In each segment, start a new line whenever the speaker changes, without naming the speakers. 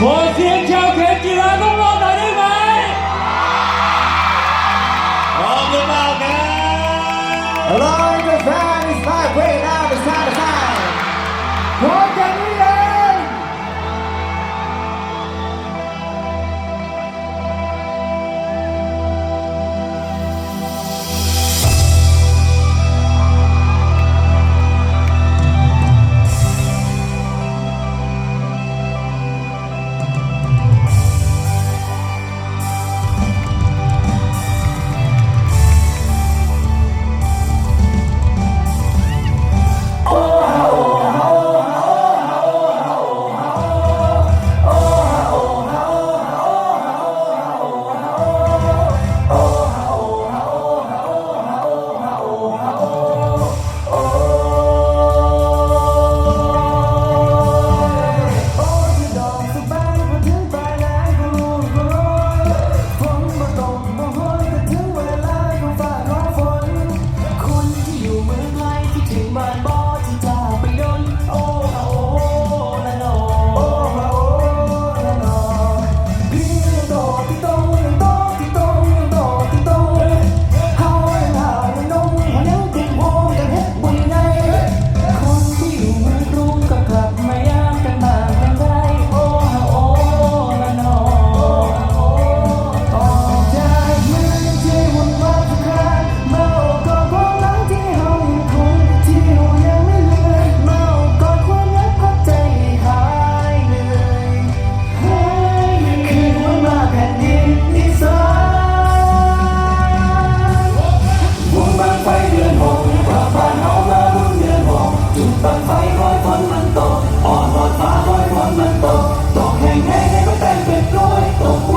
ขอเสียงชาวเขตกีฬาต้องรอหน่อยได้ไหม
พร้อมหรือเปล่าครับ
บัง
ไฟ
คอยฝนมันตกอ่อนหอดฟ้าคอยฝนมันตกตกแห้งแห้งให้มันแต่งเป็นกล้วยตก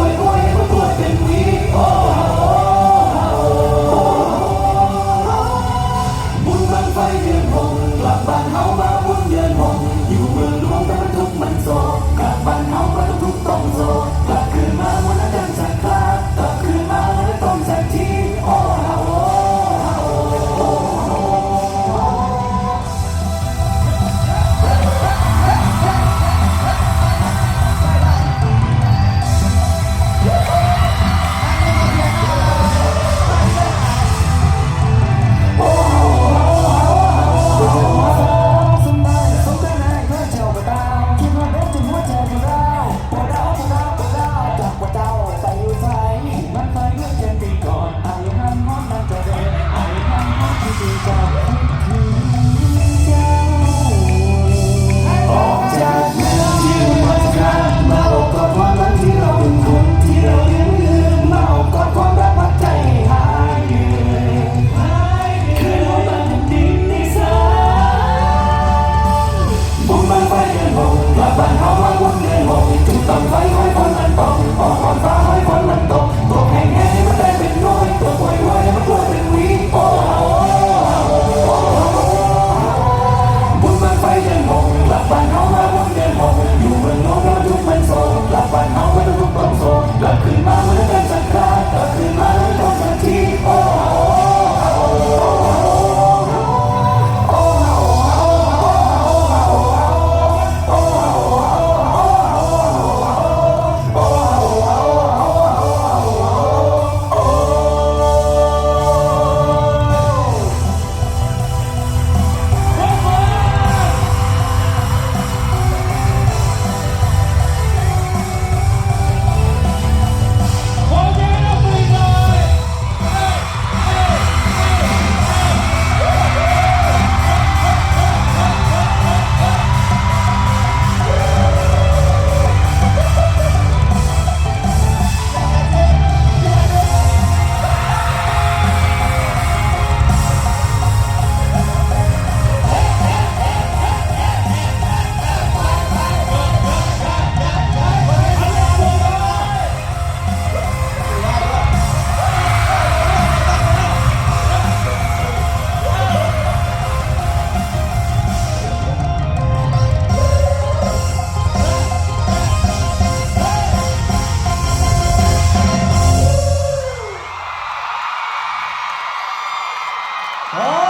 아!